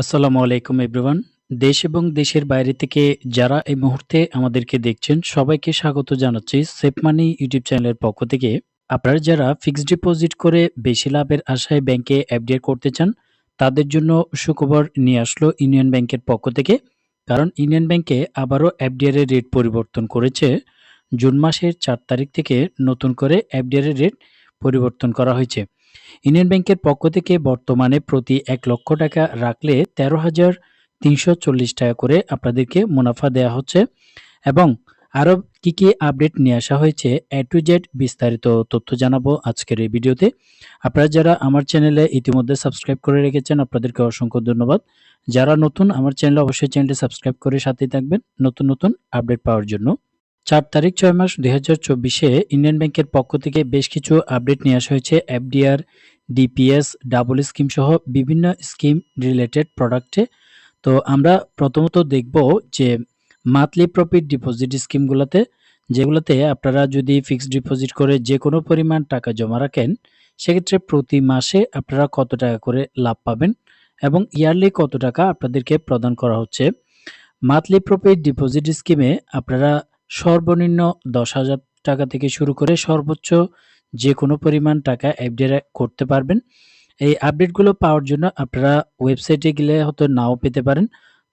আসসালামু আলাইকুম, এভরিওয়ান। দেশ এবং দেশের বাইরে থেকে যারা এই মুহূর্তে আমাদেরকে দেখছেন, সবাইকে স্বাগত জানাচ্ছি সেফ মানি ইউটিউব চ্যানেলের পক্ষ থেকে। আপনারা যারা ফিক্সড ডিপোজিট করে বেশি লাভের আশায় ব্যাংকে এফডিআর করতে চান, তাদের জন্য সুখবর নিয়ে আসলো ইউনিয়ন ব্যাংকের পক্ষ থেকে, কারণ ইউনিয়ন ব্যাংকে আবারও এফডিআর এর রেট পরিবর্তন করেছে। জুন মাসের চার তারিখ থেকে নতুন করে এর রেট পরিবর্তন করা হয়েছে। ইউনিয়ন ব্যাংকের পক্ষ থেকে বর্তমানে প্রতি এক লক্ষ টাকা রাখলে তেরো হাজার তিনশো চল্লিশ টাকা করে আপনাদেরকে মুনাফা দেওয়া হচ্ছে এবং আরও কি কি আপডেট নিয়ে আসা হয়েছে, এ টু জেড বিস্তারিত তথ্য জানাব আজকের এই ভিডিওতে। আপনারা যারা আমার চ্যানেলে ইতিমধ্যে সাবস্ক্রাইব করে রেখেছেন, আপনাদেরকে অসংখ্য ধন্যবাদ। যারা নতুন, আমার চ্যানেলে অবশ্যই চ্যানেলটি সাবস্ক্রাইব করে সাথেই থাকবেন নতুন নতুন আপডেট পাওয়ার জন্য। চার তারিখ ছয় মাস দুই হাজার চব্বিশে ইন্ডিয়ান ব্যাংকের পক্ষ থেকে বেশ কিছু আপডেট নিয়ে আসা হয়েছে। এফডিআর, ডিপিএস, ডাবল স্কিম সহ বিভিন্ন স্কিম রিলেটেড প্রোডাক্টে। তো আমরা প্রথমত দেখব যে মান্থলি প্রফিট ডিপোজিট স্কিমগুলোতে, যেগুলোতে আপনারা যদি ফিক্সড ডিপোজিট করে যে কোনো পরিমাণ টাকা জমা রাখেন, সেক্ষেত্রে প্রতি মাসে আপনারা কত টাকা করে লাভ পাবেন এবং ইয়ারলি কত টাকা আপনাদেরকে প্রদান করা হচ্ছে। মান্থলি প্রফিট ডিপোজিট স্কিমে আপনারা সর্বনিম্ন দশ হাজার টাকা থেকে শুরু করে সর্বোচ্চ যে কোনো পরিমাণ টাকা এফডিআর করতে পারবেন। এই আপডেটগুলো পাওয়ার জন্য আপনারা ওয়েবসাইটে গেলে হয়তো নাও পেতে পারেন।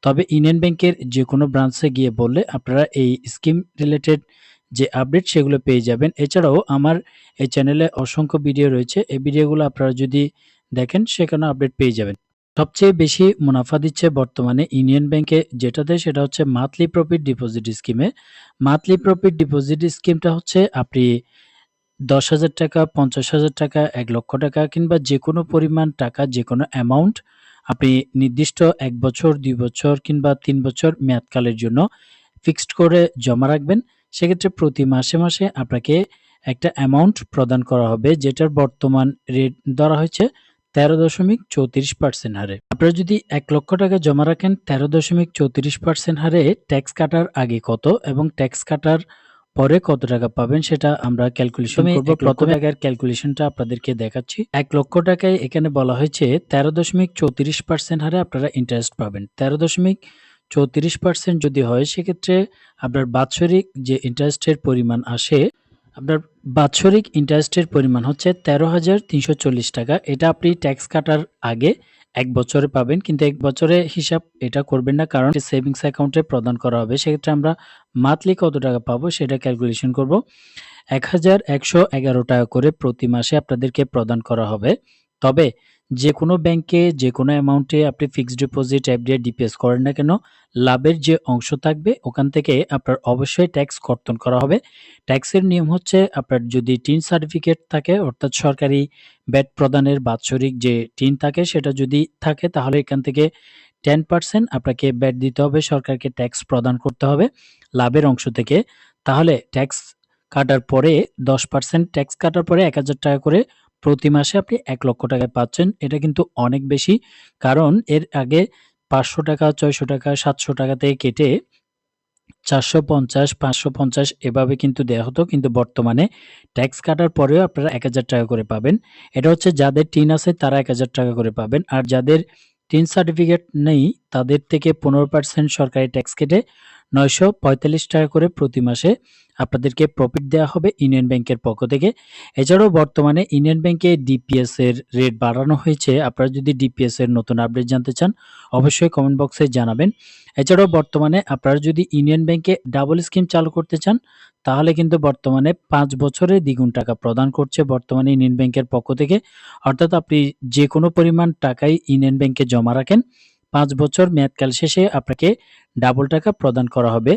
তবে ইউনিয়ন ব্যাংকের যে কোনো ব্রাঞ্চে গিয়ে বললে আপনারা এই স্কিম রিলেটেড যে আপডেট সেগুলো পেয়ে যাবেন। এছাড়াও আমার এই চ্যানেলে অসংখ্য ভিডিও রয়েছে। এই ভিডিওগুলো আপনারা যদি দেখেন, সেখানে আপডেট পেয়ে যাবেন। সবচেয়ে বেশি মুনাফা দিচ্ছে বর্তমানে ইউনিয়ন ব্যাংকে যেটাতে সেটা হচ্ছে মান্থলি প্রফিট ডিপোজিট স্কিমে মান্থলি প্রফিট ডিপোজিট স্কিমটা হচ্ছে আপনি দশ হাজার টাকা, পঞ্চাশ হাজার টাকা, এক লক্ষ টাকা কিংবা যে কোনো পরিমাণ টাকা যে কোনো অ্যামাউন্ট আপনি নির্দিষ্ট এক বছর, দুই বছর কিংবা তিন বছর মেয়াদকালের জন্য ফিক্সড করে জমা রাখবেন। সেক্ষেত্রে প্রতি মাসে মাসে আপনাকে একটা অ্যামাউন্ট প্রদান করা হবে, যেটার বর্তমান রেট ধরা হয়েছে তেরো দশমিক চৌত্রিশ পার্সেন্ট হারে। আপনারা যদি এক লক্ষ টাকা জমা রাখেন তেরো দশমিক চৌত্রিশ পার্সেন্ট হারে ট্যাক্স কাটার আগে কত এবং ট্যাক্স কাটার পরে কত টাকা পাবেন সেটা আমরা ক্যালকুলেশন করব। প্রথমে আগের ক্যালকুলেশনটা আপনাদেরকে দেখাচ্ছি। এক লক্ষ টাকায় এখানে বলা হয়েছে তেরো দশমিক চৌত্রিশ পার্সেন্ট হারে আপনারা ইন্টারেস্ট পাবেন। তেরো দশমিক চৌত্রিশ পার্সেন্ট যদি হয় সেক্ষেত্রে আপনার বাৎসরিক যে ইন্টারেস্টের পরিমাণ আসে আপনার বাৎসরিক ইন্টারেস্টের পরিমাণ হচ্ছে তেরো হাজার তিনশো চল্লিশ টাকা। এটা আপনি ট্যাক্স কাটার আগে এক বছরে পাবেন, কিন্তু এক বছরে হিসাব এটা করবেন না, কারণ সেভিংস অ্যাকাউন্টে প্রদান করা হবে। সেক্ষেত্রে আমরা মান্থলি কত টাকা পাবো সেটা ক্যালকুলেশন করব। এক হাজার একশো এগারো টাকা করে প্রতি মাসে আপনাদেরকে প্রদান করা হবে। তবে যে কোনো ব্যাংকে, যে কোনো অ্যামাউন্টে আপনি ফিক্সড ডিপোজিট এফডিআই ডিপিএস করেন না কেন, লাভের যে অংশ থাকবে, ওখান থেকে আপনার অবশ্যই ট্যাক্স কর্তন করা হবে। ট্যাক্সের নিয়ম হচ্ছে আপনার যদি টিন সার্টিফিকেট থাকে, অর্থাৎ সরকারি ব্যাট প্রদানের বাৎসরিক যে টিন থাকে, সেটা যদি থাকে, তাহলে এখান থেকে টেন পার্সেন্ট আপনাকে ব্যাট দিতে হবে, সরকারকে ট্যাক্স প্রদান করতে হবে লাভের অংশ থেকে। তাহলে ট্যাক্স কাটার পরে দশ পার্সেন্ট, ট্যাক্স কাটার পরে এক হাজার টাকা করে প্রতি মাসে আপনি এক লক্ষ টাকায় পাচ্ছেন। এটা কিন্তু অনেক বেশি, কারণ এর আগে পাঁচশো টাকা, ছয়শো টাকা, সাতশো টাকা থেকে কেটে চারশো পঞ্চাশ, পাঁচশো পঞ্চাশ এভাবে কিন্তু দেওয়া হতো। কিন্তু বর্তমানে ট্যাক্স কাটার পরেও আপনারা এক হাজার টাকা করে পাবেন। এটা হচ্ছে যাদের টিন আছে তারা এক হাজার টাকা করে পাবেন। আর যাদের টিন সার্টিফিকেট নেই তাদের থেকে পনেরো পার্সেন্ট সরকারি ট্যাক্স কেটে নয়শো পঁয়তাল্লিশ টাকা করে প্রতি মাসে আপনাদেরকে প্রফিট দেওয়া হবে ইউনিয়ন ব্যাংকের পক্ষ থেকে। এছাড়াও বর্তমানে ইউনিয়ন ব্যাংকে ডিপিএস এর রেট বাড়ানো হয়েছে। আপনারা যদি ডিপিএস এর নতুন আপডেট জানতে চান, অবশ্যই কমেন্ট বক্সে জানাবেন। এছাড়াও বর্তমানে আপনারা যদি ইউনিয়ন ব্যাংকে ডাবল স্কিম চালু করতে চান, তাহলে কিন্তু বর্তমানে পাঁচ বছরে দ্বিগুণ টাকা প্রদান করছে বর্তমানে ইউনিয়ন ব্যাংকের পক্ষ থেকে। অর্থাৎ আপনি যে কোনো পরিমাণ টাকাই ইউনিয়ন ব্যাংকে জমা রাখেন পাঁচ বছর মেয়াদকাল শেষে আপনাকে ডাবল টাকা প্রদান করা হবে।